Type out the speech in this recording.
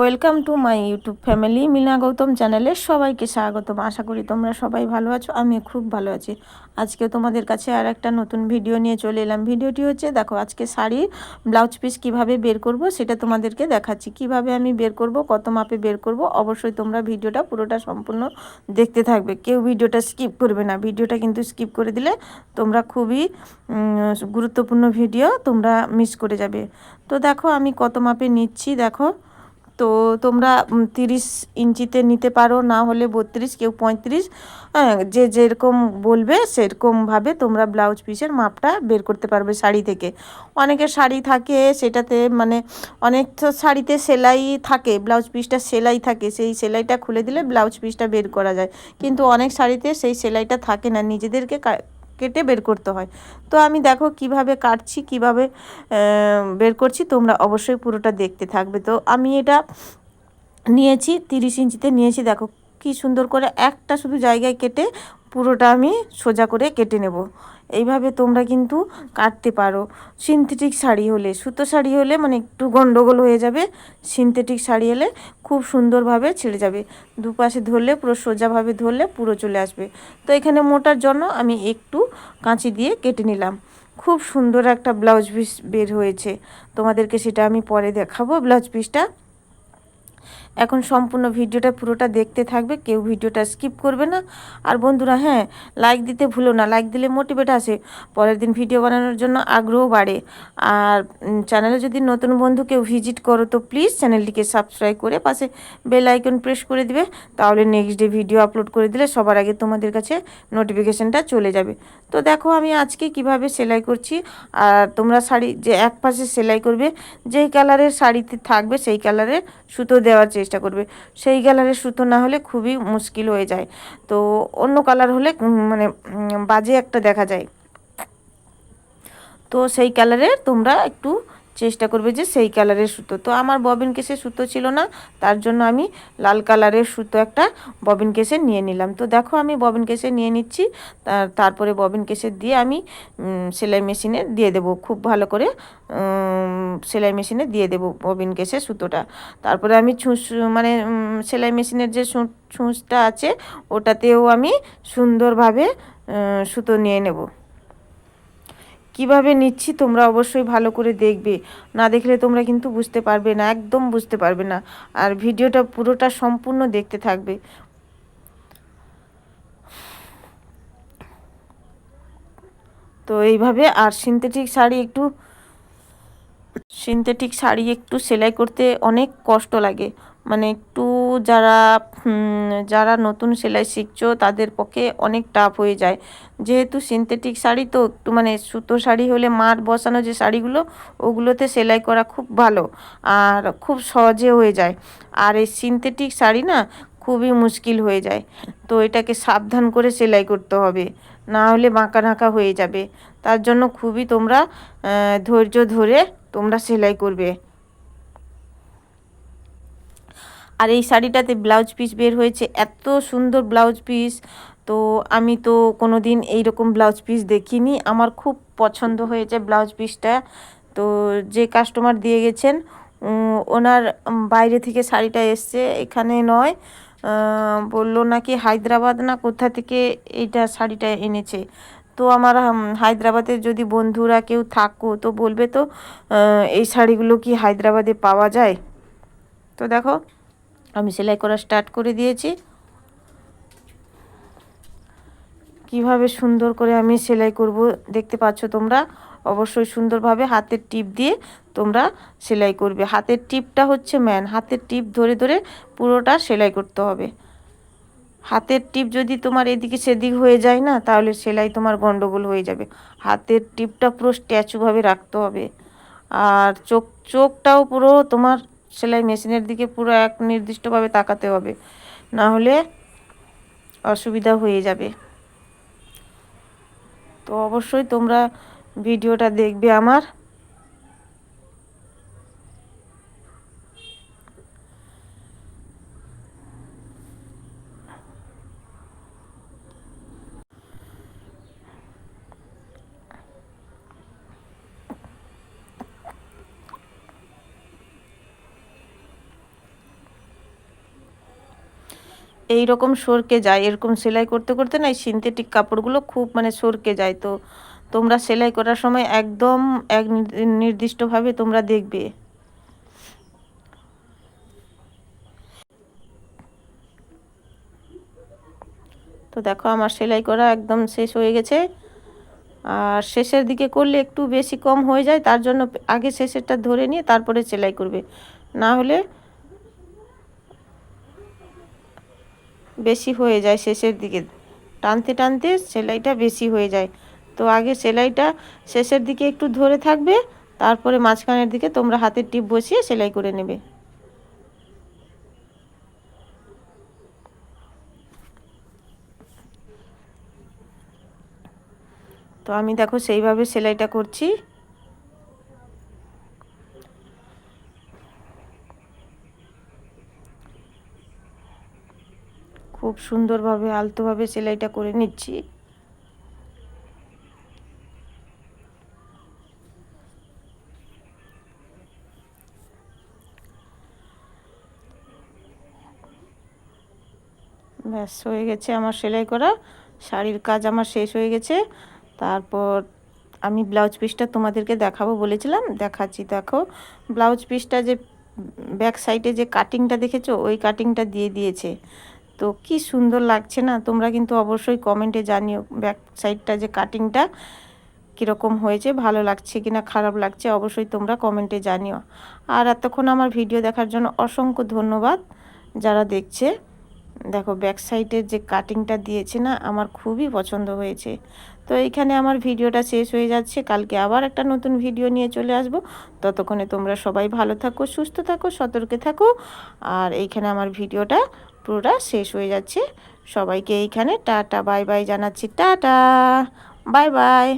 Welcome to my YouTube family Mina Gautam চ্যানেলে সবাইকে স্বাগতম। আশা করি তোমরা সবাই ভালো আছো আমি খুব ভালো আছি। আজকে তোমাদের কাছে আর একটা নতুন ভিডিও নিয়ে চলে এলাম। ভিডিওটি হচ্ছে, দেখো আজকে শাড়ি ব্লাউজ পিস কীভাবে বের করব সেটা তোমাদেরকে দেখাচ্ছি। কীভাবে আমি বের করব, কত মাপে বের করব, অবশ্যই তোমরা ভিডিওটা পুরোটা সম্পূর্ণ দেখতে থাকবে। কেউ ভিডিওটা স্কিপ করবে না, ভিডিওটা কিন্তু স্কিপ করে দিলে তোমরা খুবই গুরুত্বপূর্ণ ভিডিও তোমরা মিস করে যাবে। তো দেখো আমি কত মাপে নিচ্ছি, দেখো। তো তোমরা তিরিশ ইঞ্চিতে নিতে পারো, না হলে বত্রিশ, কেউ পঁয়ত্রিশ হ্যাঁ যে যেরকম বলবে সেরকমভাবে তোমরা ব্লাউজ পিসের মাপটা বের করতে পারবে শাড়ি থেকে। অনেকের শাড়ি থাকে সেটাতে মানে অনেক শাড়িতে সেলাই থাকে, ব্লাউজ পিসটা সেলাই থাকে, সেই সেলাইটা খুলে দিলে ব্লাউজ পিসটা বের করা যায়। কিন্তু অনেক শাড়িতে সেই সেলাইটা থাকে না, নিজেদেরকে কেটে বের করতে হয়। তো আমি দেখো কীভাবে কাটছি, কীভাবে বের করছি, তোমরা অবশ্যই পুরোটা দেখতে থাকবে। তো আমি এটা নিয়েছি, তিরিশ ইঞ্চিতে নিয়েছি। দেখো কি সুন্দর করে একটা শুধু জায়গায় কেটে পুরোটা আমি সোজা করে কেটে নেব। এইভাবে তোমরা কিন্তু কাটতে পারো। সিনথেটিক শাড়ি হলে, সুতো শাড়ি হলে মানে একটু গন্ডগোল হয়ে যাবে। সিনথেটিক শাড়ি হলে খুব সুন্দরভাবে ছেড়ে যাবে। দুপাশে ধরলে পুরো সোজাভাবে ধরলে পুরো চলে আসবে। তো এখানে মোটার জন্য আমি একটু কাঁচি দিয়ে কেটে নিলাম। খুব সুন্দর একটা ব্লাউজ পিস বের হয়েছে। তোমাদেরকে সেটা আমি পরে দেখাবো। ব্লাউজ পিসটা এখন সম্পূর্ণ ভিডিওটা পুরোটা দেখতে থাকবে, কেউ ভিডিওটা স্কিপ করবে না। আর বন্ধুরা হ্যাঁ লাইক দিতে ভুলো না লাইক দিলে মোটিভেট আসে, পরের দিন ভিডিও বানানোর জন্য আগ্রহ বাড়ে। আর চ্যানেলে যদি নতুন বন্ধু কেউ ভিজিট করো, তো প্লিজ চ্যানেলটিকে সাবস্ক্রাইব করে পাশে বেল আইকন প্রেস করে দিবে। তাহলে নেক্সট ডে ভিডিও আপলোড করে দিলে সবার আগে তোমাদের কাছে নোটিফিকেশানটা চলে যাবে। তো দেখো, আমি আজকে কীভাবে সেলাই করছি। আর তোমরা শাড়ি যে এক পাশে সেলাই করবে, যেই কালারের শাড়িতে থাকবে, সেই কালারের সুতো দেওয়ার চেষ্টা করবে। সেই কালারের সুতো না হলে খুবই মুশকিল হয়ে যায়। তো অন্য কালার হলে মানে বাজে একটা দেখা যায়। তো সেই কালারের তোমরা একটু চেষ্টা করবে যে সেই কালারের সুতো। তো আমার ববিন কেসে সুতো ছিল না, তার জন্য আমি লাল কালারের সুতো একটা ববিন কেসে নিয়ে নিলাম। তো দেখো আমি ববিন কেসে নিয়ে নিচ্ছি তারপরে ববিন কেসে দিয়ে আমি সেলাই মেশিনে দিয়ে দেব খুব ভালো করে সেলাই মেশিনে দিয়ে দেব ববিন কেসে সুতোটা। তারপরে আমি ছুঁচ মানে সেলাই মেশিনের যে ছুঁচটা আছে, ওটাতেও আমি সুন্দরভাবে সুতো নিয়ে নেব। কীভাবে নিচ্ছি তোমরা অবশ্যই ভালো করে দেখবে। না দেখলে তোমরা কিন্তু বুঝতে পারবে না, একদম বুঝতে পারবে না। আর ভিডিওটা পুরোটা সম্পূর্ণ দেখতে থাকবে। তো এইভাবে, আর সিনথেটিক শাড়ি একটু সিনথেটিক শাড়ি একটু সেলাই করতে অনেক কষ্ট লাগে। মানে একটু যারা যারা নতুন সেলাই শিখছো, তাদের পক্ষে অনেক টাফ হয়ে যায়। যেহেতু সিনথেটিক শাড়ি তো একটু মানে সুতো শাড়ি হলে মার বসানো যে শাড়িগুলো, ওগুলোতে সেলাই করা খুব ভালো আর খুব সহজে হয়ে যায়। আর এই সিনথেটিক শাড়ি না, খুবই মুশকিল হয়ে যায়। তো এটাকে সাবধান করে সেলাই করতে হবে, না হলে বাঁকা নাঁকা হয়ে যাবে। তার জন্য খুবই তোমরা ধৈর্য ধরে তোমরা সেলাই করবে। আর এই শাড়িটাতে ব্লাউজ পিস বের হয়েছে, এত সুন্দর ব্লাউজ পিস। তো আমি তো কোনো দিন এইরকম ব্লাউজ পিস দেখিনি, আমার খুব পছন্দ হয়েছে ব্লাউজ পিসটা। তো যে কাস্টমার দিয়ে গেছেন ওনার বাইরে থেকে শাড়িটা এসছে, এখানে নয়। বলল নাকি হায়দ্রাবাদ না কোথা থেকে এইটা শাড়িটা এনেছে। তো আমার হায়দ্রাবাদের যদি বন্ধুরা কেউ থাকো, তো বলবে তো এই শাড়িগুলো কি হায়দ্রাবাদে পাওয়া যায়? তো দেখো। আমি সেলাই করা স্টার্ট করে দিয়েছি। কীভাবে সুন্দর করে আমি সেলাই করব দেখতে পাচ্ছ তোমরা? অবশ্যই সুন্দরভাবে হাতের টিপ দিয়ে তোমরা সেলাই করবে। হাতের টিপটা হচ্ছে ম্যান হাতের টিপ ধরে ধরে পুরোটা সেলাই করতে হবে। হাতের টিপ যদি তোমার এদিকে সেদিক হয়ে যায় না, তাহলে সেলাই তোমার গন্ডগোল হয়ে যাবে। হাতের টিপটা পুরো স্ট্যাচুভাবে রাখতে হবে। আর চোখ, চোখটাও পুরো তোমার সেলাই মেশিনের দিকে পুরো এক নির্দিষ্টভাবে তাকাতে হবে। না হলে অসুবিধা হয়ে যাবে। তো অবশ্যই তোমরা ভিডিওটা দেখবে আমার। এই রকম সরকে যায়, এরকম সেলাই করতে করতে না এই সিনথেটিক কাপড়গুলো খুব মানে সরকে যায়। তো তোমরা সেলাই করার সময় একদম এক নির্দিষ্টভাবে তোমরা দেখবে। তো দেখো আমার সেলাই করা একদম শেষ হয়ে গেছে। আর শেষের দিকে করলে একটু বেশি কম হয়ে যায়, তার জন্য আগে শেষেরটা ধরে নিয়ে তারপরে সেলাই করবে। না হলে বেশি হয়ে যায় শেষের দিকে। টানতে টানতে সেলাইটা বেশি হয়ে যায়। তো আগে সেলাইটা শেষের দিকে একটু ধরে থাকবে, তারপরে মাঝখানের দিকে তোমরা হাতের টিপ বসিয়ে সেলাই করে নেবে। তো আমি দেখো সেইভাবে সেলাইটা করছি। খুব সুন্দরভাবে, আলতোভাবে সেলাইটা করে নিচ্ছি। ব্যাস, হয়ে গেছে আমার সেলাই করা। শাড়ির কাজ আমার শেষ হয়ে গেছে। তারপর আমি ব্লাউজ পিসটা তোমাদেরকে দেখাবো বলেছিলাম। দেখাচ্ছি, দেখো। ব্লাউজ পিসটা যে ব্যাক সাইডে যে কাটিংটা দেখেছ, ওই কাটিংটা দিয়ে দিয়েছে। তো কি সুন্দর লাগছে না? তোমরা কিন্তু অবশ্যই কমেন্টে জানিও ব্যাক সাইডটা যে কাটিংটা কীরকম হয়েছে, ভালো লাগছে কি না খারাপ লাগছে অবশ্যই তোমরা কমেন্টে জানিও। আর এতক্ষণ আমার ভিডিও দেখার জন্য অসংখ্য ধন্যবাদ যারা দেখছে। দেখো ব্যাক সাইডের যে কাটিংটা দিয়েছে না, আমার খুবই পছন্দ হয়েছে। তো এইখানে আমার ভিডিওটা শেষ হয়ে যাচ্ছে। কালকে আবার একটা নতুন ভিডিও নিয়ে চলে আসব। ততক্ষণে তোমরা সবাই ভালো থাকো, সুস্থ থাকো, সতর্কে থাকো। আর এইখানে আমার ভিডিওটা পুরোটা শেষ হয়ে যাচ্ছে। সবাইকে এইখানে টাটা, বাই বাই জানাচ্ছি। Tata, bye by.